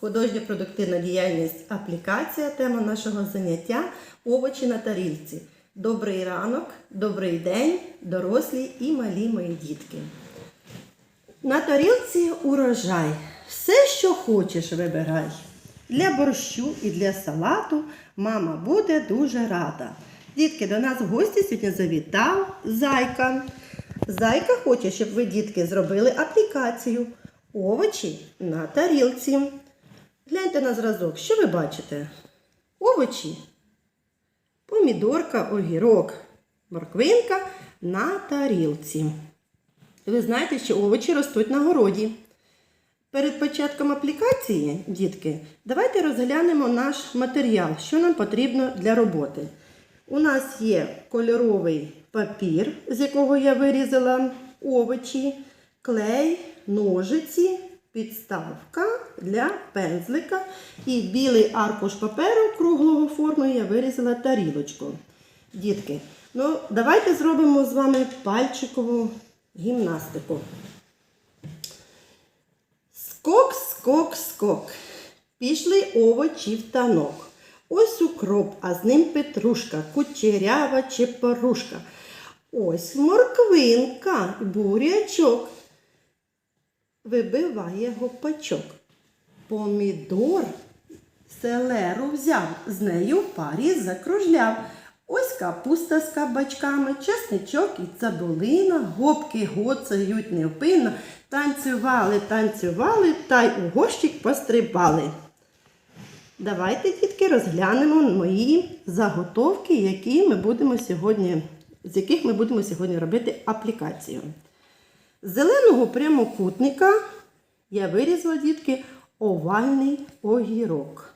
Художньо-продуктивна діяльність аплікація, тема нашого заняття овочі на тарілці. Добрий ранок, добрий день, дорослі і малі мої дітки. На тарілці урожай. Все, що хочеш, вибирай. Для борщу і для салату мама буде дуже рада. Дітки, до нас в гості сьогодні завітав зайка. Зайка хоче, щоб ви, дітки, зробили аплікацію. Овочі на тарілці. Гляньте на зразок, що ви бачите? Овочі. Помідорка, огірок, морквинка на тарілці. Ви знаєте, що овочі ростуть на городі. Перед початком аплікації, дітки, давайте розглянемо наш матеріал, що нам потрібно для роботи. У нас є кольоровий папір, з якого я вирізала овочі, клей, ножиці, підставка для пензлика і білий аркуш паперу круглого форми я вирізала тарілочку. Дітки, ну давайте зробимо з вами пальчикову гімнастику. Скок, скок, скок. Пішли овочі в танок. Ось укроп, а з ним петрушка, кучерява чепорушка. Ось морквинка, бурячок. Вибиває гопачок. Помідор селеру взяв, з нею в парі закружляв. Ось капуста з кабачками, чесничок і цибулина, гопки гоцають невпинно, танцювали, танцювали та й у горщик пострибали. Давайте, дітки, розглянемо мої заготовки, які ми будемо сьогодні, з яких ми будемо сьогодні робити аплікацію. З зеленого прямокутника я вирізала, дітки, овальний огірок.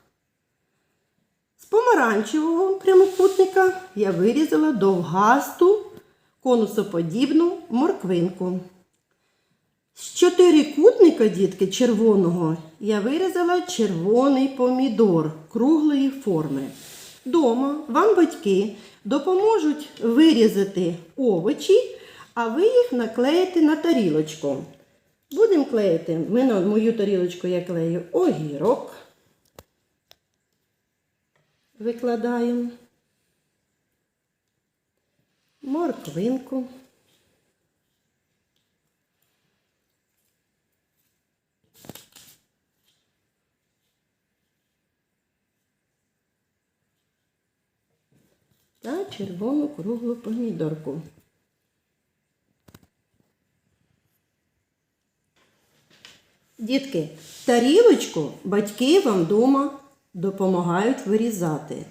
З помаранчевого прямокутника я вирізала довгасту конусоподібну морквинку. З чотирикутника, дітки, червоного я вирізала червоний помідор круглої форми. Дома вам батьки допоможуть вирізати овочі, а ви їх наклеїте на тарілочку. Будемо клеїти. Ми на мою тарілочку я клею огірок. Викладаємо. Морквинку. Та червону круглу помідорку. Дітки, тарілочку батьки вам вдома допомагають вирізати.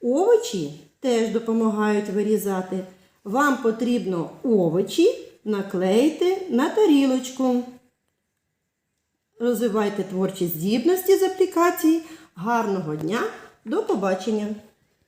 Овочі теж допомагають вирізати. Вам потрібно овочі наклеїти на тарілочку. Розвивайте творчі здібності з аплікації. Гарного дня! До побачення!